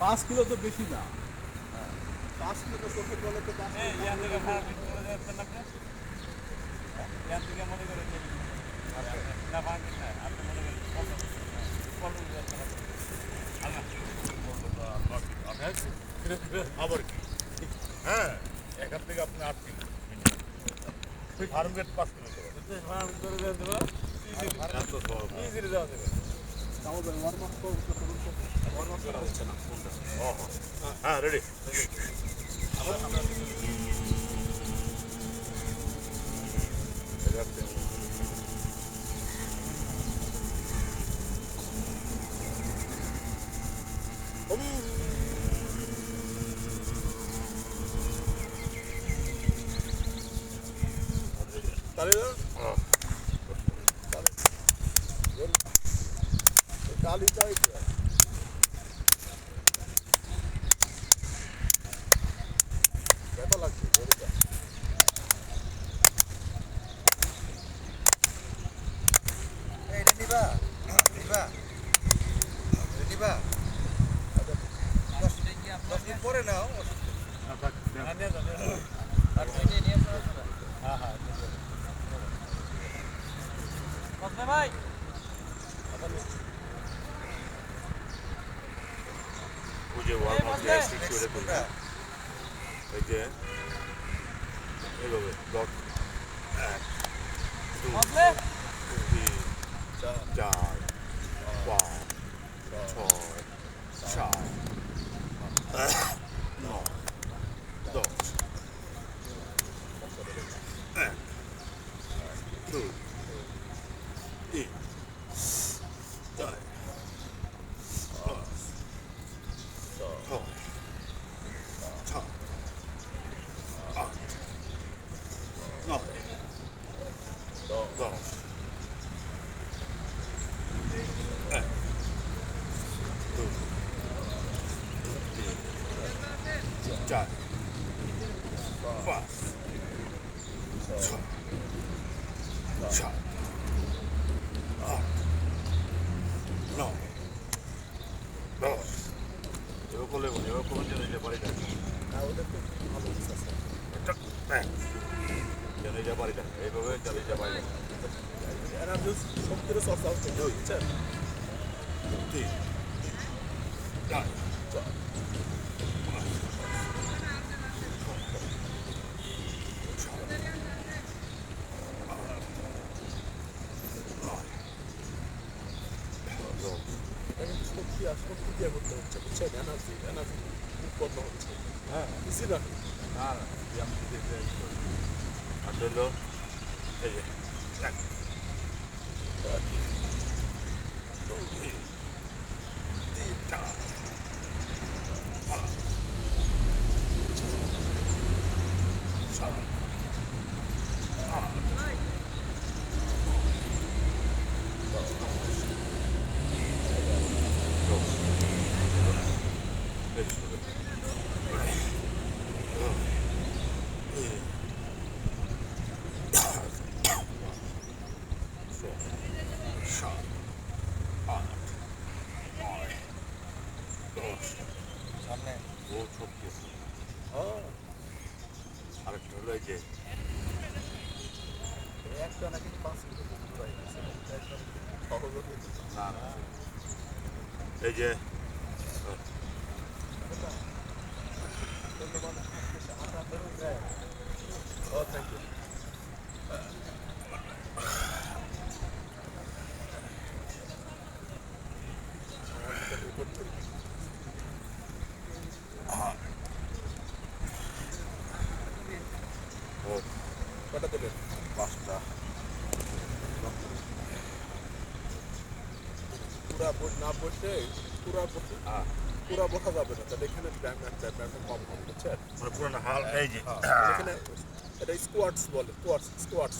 পাঁচ কিলো তো বেশি না। পাঁচ কিলো তো চোখের বলে তো পাঁচ মনে মনে আবার কি? হ্যাঁ এখান থেকে আপনি আট কিলো ফার্ম গেট পাঁচ কিলো ভাড়া করে সহজ না। ইজিলি যাওয়া যাবে আমাদের ওয়ার্ম আপ ওয়ার্ম আপ করা হচ্ছে না ফোনটা ও, হ্যাঁ রেডি তাহলে কালিটাই ব্যথা লাগছে গরুটা এটা নিবা নিবা নিবা দশ দশ দিন পরে নাও। ভাই যে ওয়ার্ম আপ যে ঠিক করে কোনটা? এই যে এইভাবে দশ এক দুই তিন চার পাঁচ ছয় নয় দশ এক দুই তিন চার পাঁচ ছয় সাত আট নয় দশ এক দুই তিন চার পাঁচ ছয় সাত আট নয় দশ এবার করলে বলি এবার কোনো জন্য যে বাড়িটা হ্যাঁ ওদের তো ভালো আছে একটা হ্যাঁ চালিয়ে যা বাড়িটা এইভাবে চালিয়ে যা বাড়িটা এরা সমুদ্রের চর্চা হচ্ছে বুঝছেন তিন চার চার পাঁচ ছয় আট নয় দশ এটা কিন্তু শক্তি আর শক্তি দিয়ে করতে হচ্ছে বুঝছেন এনার্জি এনার্জি উৎপন্ন হচ্ছে হ্যাঁ ইজি না না না ব্যায়াম দিতে আর হলো এই যে এক দুই তিন চার পাঁচ সাত আট দশ বেশ সাত আট নয় দশ সামনে ও ছত্রিশ হ্যাঁ হলো এই যে একটা নাকি পাঁচ কিলো প্রায় একদম সহজ হয়ে যেত। না না এই যে ধন্যবাদ আমরা বেরোয় যায় ও থ্যাংক ইউ ও কটা দেবেন পাঁচটা পুরা না বসে পুরা বসে হ্যাঁ পুরা বসা যাবে না। তাহলে এখানে ব্যায়াম একটা ব্যায়াম কম হবে বুঝছেন? মানে পুরো না হাল এই যে। এখানে এটা স্কোয়াটস বলে স্কোয়াটস স্কোয়াটস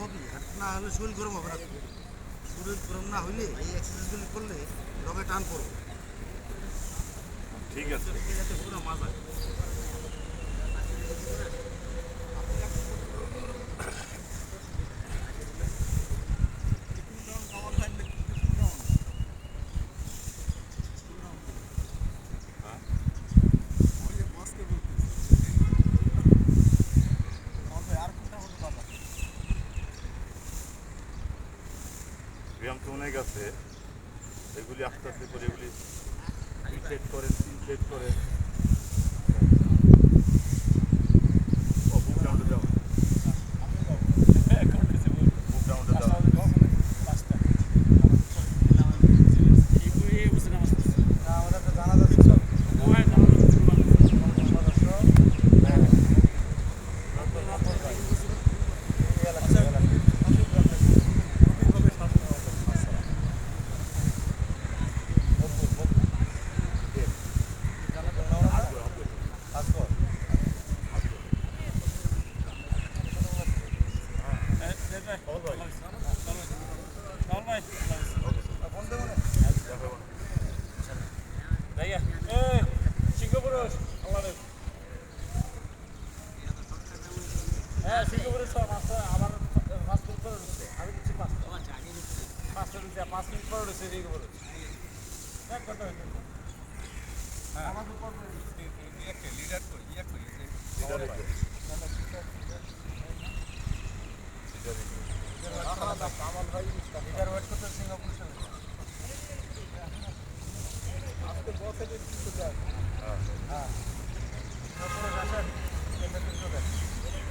করতে হবে আর না হলে শরীর গরম হবে না শরীর গরম না হইলে এই এক্সারসাইজগুলি করলে রগে টান পড়ব। ঠিক আছে। ঠিক আছে পুরো মজা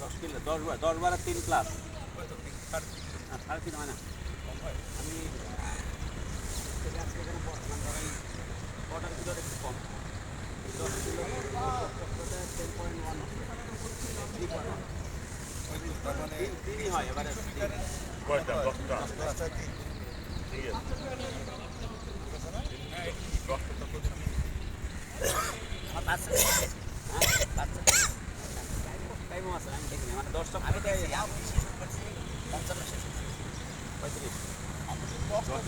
দশ কিলো দশ বার দশ বার তিন ক্লাস সাড়ে তিন হয় না আমি কটার একটু কম দশ কিলো পয়েন্ট ওয়ান থ্রি হয় এবারে দশটা দশটা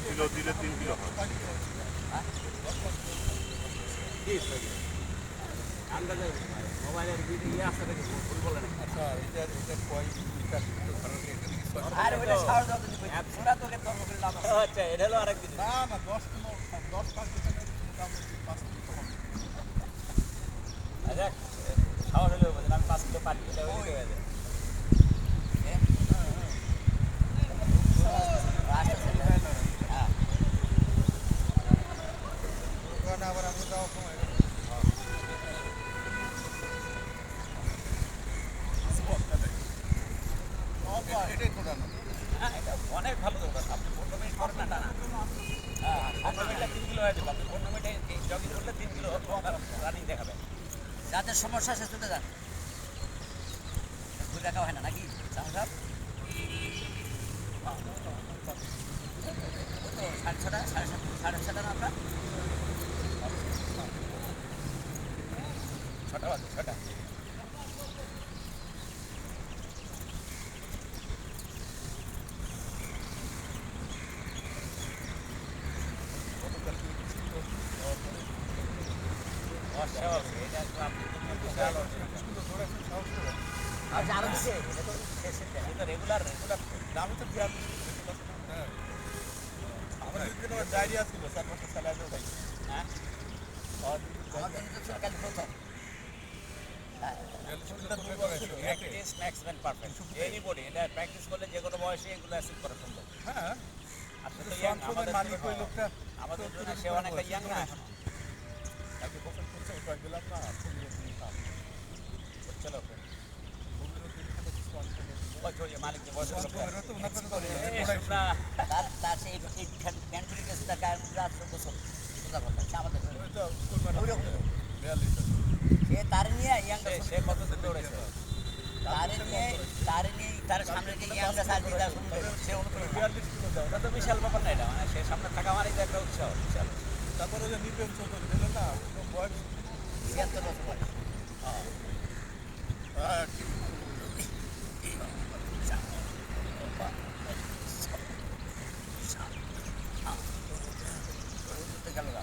কিলো দিলে তিন কিলো মোবাইলের ভিডিও ইয়ে আসতে ফুটবলে না আচ্ছা এটা এটা কয় আর ওইটা সাহস দাও তুমি। ওরা তোকে তর্ক করে লাভ আছে। আচ্ছা এটা হলো আরেক জিনিস। না না দশ কিলো দশ পাঁচ মোটামুটি কিলো হলে আমি পানি এটা হয়ে যাবে হ্যাঁ ওখানে আবার আমি যাওয়ার সময় এটাই তো জানো হ্যাঁ এটা অনেক ভালো দৌড় আপনি পনেরো মিনিট করেন না টানা হ্যাঁ পনেরো মিনিটে তিন কিলো হয়ে যাবে আপনি পনেরো মিনিটে জগিং করলে তিন কিলো রানিং দেখাবে যাদের সমস্যা সে চলে যান ঘুরে দেখা হয় না নাকি সাহেব সাড়ে ছটা সাড়ে সাত সাড়ে ছটা না আমরা ছটা বাজে ছটা অস্বাভাবিক এটা একটু আপনি বিশাল অসুবিধা কিন্তু দৌড়াইছে সাহস করে আর যে আরও দিছে এটা তো শেষের দিন। এটা রেগুলার রেগুলার আমি তো বিরাট হ্যাঁ আমার দুদিন ডায়রিয়া ছিল চার মাসে স্যালাইন ওঠাই হ্যাঁ আমার জন্য তো ছিল কাল প্রথম হ্যাঁ practice makes man perfect anybody এটা প্র্যাকটিস করলে যে কোনো বয়সে এগুলো অ্যাচিভ করা সম্ভব হ্যাঁ আপনি তো ইয়াং আমাদের মালিক ওই লোকটা আমাদের জন্য সে অনেকটা ইয়াং না এখন তাকে বছর করছে ওটা দিলাম না চল্লিশ দিন কাজ চলো রবীন্দ্র দিন খেলে কিছু অনেক বছর মালিক যে বয়স রবীন্দ্র তো ওনার কাছে বলে না তার তার সেই এই প্যান্টুরি কেস তার গায়ের মধ্যে আর চোদ্দ বছর সোজা কথা সে তার নিয়ে সে- সে কতদিন দৌড়েছে তার তার সামনে যে ইয়াংটা সার দিয়ে তার শুনবে সে অনুপ্রেরণা বিয়াল্লিশ কিলো দাও ওটা তো বিশাল ব্যাপার না মানে সে সামনে থাকা মানেই একটা উৎসাহ বিশাল তারপরে করতে গেল না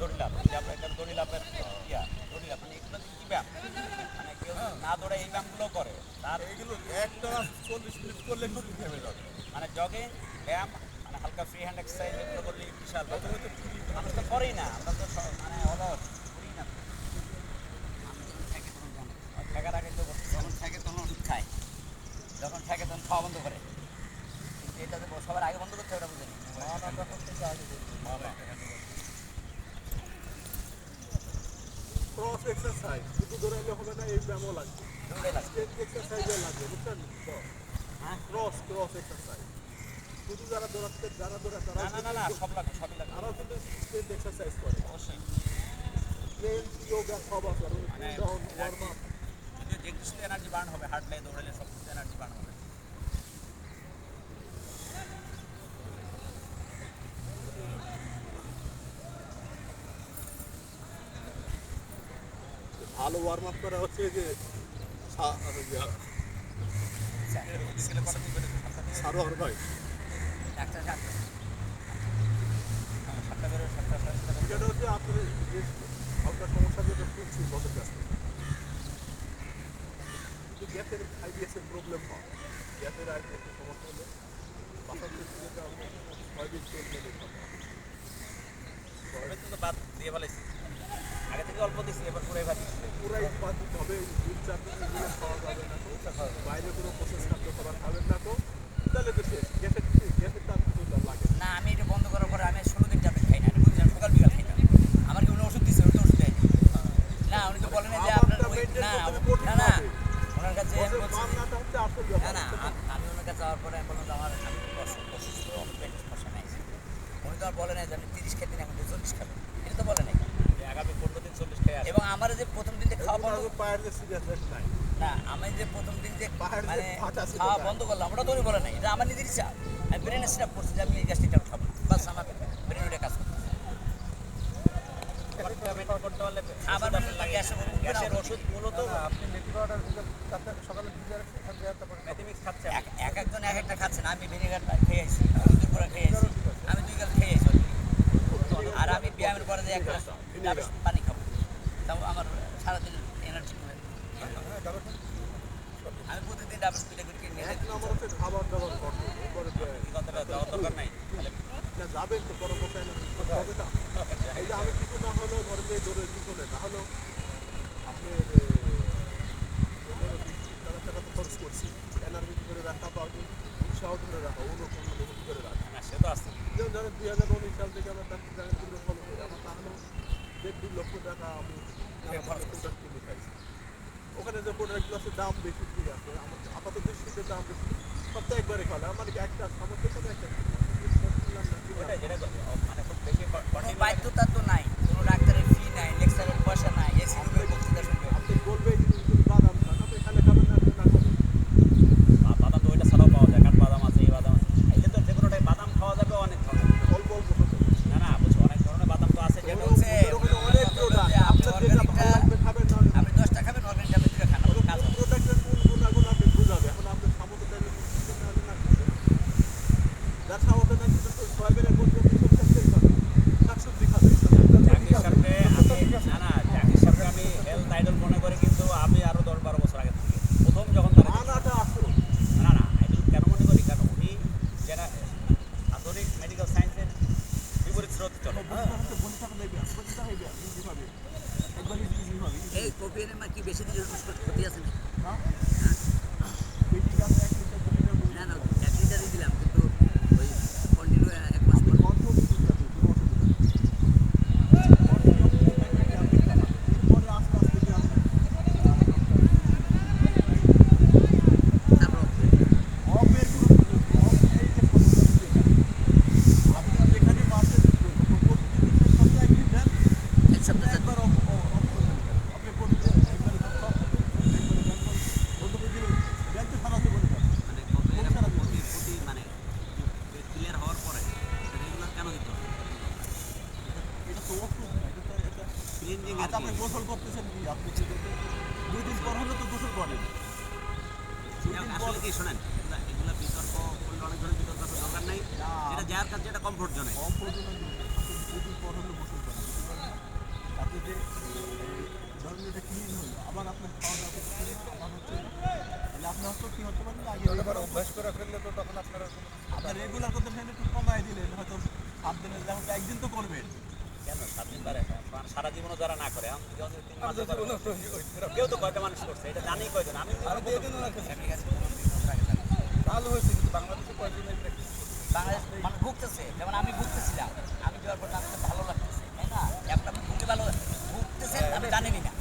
দড়িলাপ যে আমরা এটা দড়িলাপের ইয়া দড়িলাপ মানে এগুলো কি ব্যায়াম মানে কেউ যদি না ব্যায়ামগুলো করে তার এইগুলো একটা চল্লিশ মিনিট করলে কিন্তু থেমে যাবে। মানে জগিং ব্যায়াম মানে হালকা ফ্রি হ্যান্ড এক্সারসাইজ এগুলো করলে বিশাল। মানুষ তো করেই না আমরা তো মানে অলস করি না। থাকার আগে তো যখন থাকে তখন ওষুধ খায়। যখন থাকে তখন খাওয়া বন্ধ করে। কিন্তু এটা তো সবার আগে বন্ধ করতে হবে ক্রস এক্সারসাইজ শুধু দৌড়াইলে হবে না এই ব্যায়ামও লাগবে। দৌড়ে। ক্রস ক্রস এক্সারসাইজ শুধু যারা দৌড়ায় তারা না এক্সারসাইজ করে এনার্জি বার্ন হবে হাঁটলে দৌড়ালে সব কিছু এনার্জি বার্ন হবে ভালো ওয়ার্ম আপ করা হচ্ছে যে সারোয়ার ভাই ডাক্তার ডাক্তার সাতটা বেরো সাতটা সাড়ে সাতটা হচ্ছে আপনার যে হালকা সমস্যা যেটা শুনছি বছর কাছ থেকে যে গ্যাসের আইবিএস প্রবলেম হয় গ্যাসের আইবিএস এর সমস্যা হলে বাসার ক্ষেত্রে যেটা আমরা ছয় তো বাদ দিয়ে ফেলেছি আগে থেকে অল্প দিচ্ছি এবার পুরাই হবে দুধ চার দিন এগুলো খাওয়া যাবে না তো। বাইরে কোনো প্রসেস খাদ্য খাবার খাবেন না তো। তাহলে তো শেষ গ্যাসের গ্যাসের কিছু লাগে? না। আমি এটা বন্ধ করার পরে আমি ষোলো দিন ট্যাবলেট খাই না বুঝলাম সকাল বিকাল খাই না। আমার কি উনি ওষুধ দিচ্ছে ওটা ওষুধ দেয়নি। না উনি তো বলেন যে আপনার না না না। ওনার কাছে আমি বলছি না না আম- ওনার কাছে যাওয়ার পরে আমি বললাম যে আমার আমি অসুস্থ অসুস্থ নাই। উনি তো আর বলে নাই যে আমি তিরিশ খেতে এখন চল্লিশ খাবেন। এটা তো বলে এবং আমার যে প্রথম দিন না আমি যে প্রথম দিন যে মানে খাওয়া বন্ধ করলাম ওটা বলে নাই এটা আমার নিজের ইচ্ছা। আমি ব্রেন করছি যে আমি এই খাব বাস আমার ব্রেন ওটা কাজ ওষুধ মূলত আপনি একটা খাচ্ছেন আমি আমি খেয়ে আর আমি ব্যায়ামের পরে যে এক পানি তাও আমার সারাদিন এনার্জি করে। আমি প্রতিদিন ডাবল পিঠা করে কিনে এক নম্বর হচ্ছে খাবার দাবার কথাটা যাওয়ার দরকার নাই। না যাবেন তো বড় কথা হবে না। এই যে আমি কিছু না হলেও ধরেন যে দৌড়ের পিছনে না হলেও আপনি টাকা তো খরচ করছি। এনার্জি ধরে রাখা পারবেন উৎসাহ ধরে রাখা অনুপ্রণ করে রাখা। হ্যাঁ, সে তো আসছে যেমন ধরেন দুই হাজার উনিশ সাল থেকে আমরা ওখানে যে প্রোডাক্টগুলো আছে দাম বেশি ঠিক আছে। আমার আপাতত শীতের দাম বেশি। সপ্তাহে একবারে খেলে আমার একটা আমার পেছনে একটা কোনো বাধ্যতা তো নাই। কোনো ডাক্তারের ফি নাই লেকচারের পয়সা নাই। এসি বক্তৃতা শুনবে আপনি বলবে That's how organized the survival goes to যার কাছে যেটা কমফোর্ট জোনে কমফোর্ট জোনে যদি পছন্দ এটা ক্লিন আপনার আপনার হয়তো কি হতে পারে? আগে ওটা অভ্যাস করে তো আপনার আপনার আচ্ছা, রেগুলার করতে ফেলে একটু কমায় হয়তো সাত দিনের একদিন তো করবেন। কেন? সাত দিন পারে মানে সারা জীবনও যারা না করে কেউ তো কয়টা মানুষ করছে এটা জানি কয়জন। আমি ভালো হয়েছে কিন্তু বাংলাদেশে কয়দিনের বাংলাদেশ মানে ভুগতেছে। যেমন আমি ভুগতেছিলাম, আমি যাওয়ার পর নামতে ভালো লাগতেছে, তাই না? একটা ভুগতে ভালো ভুগতেছেন আমি জানেনি না।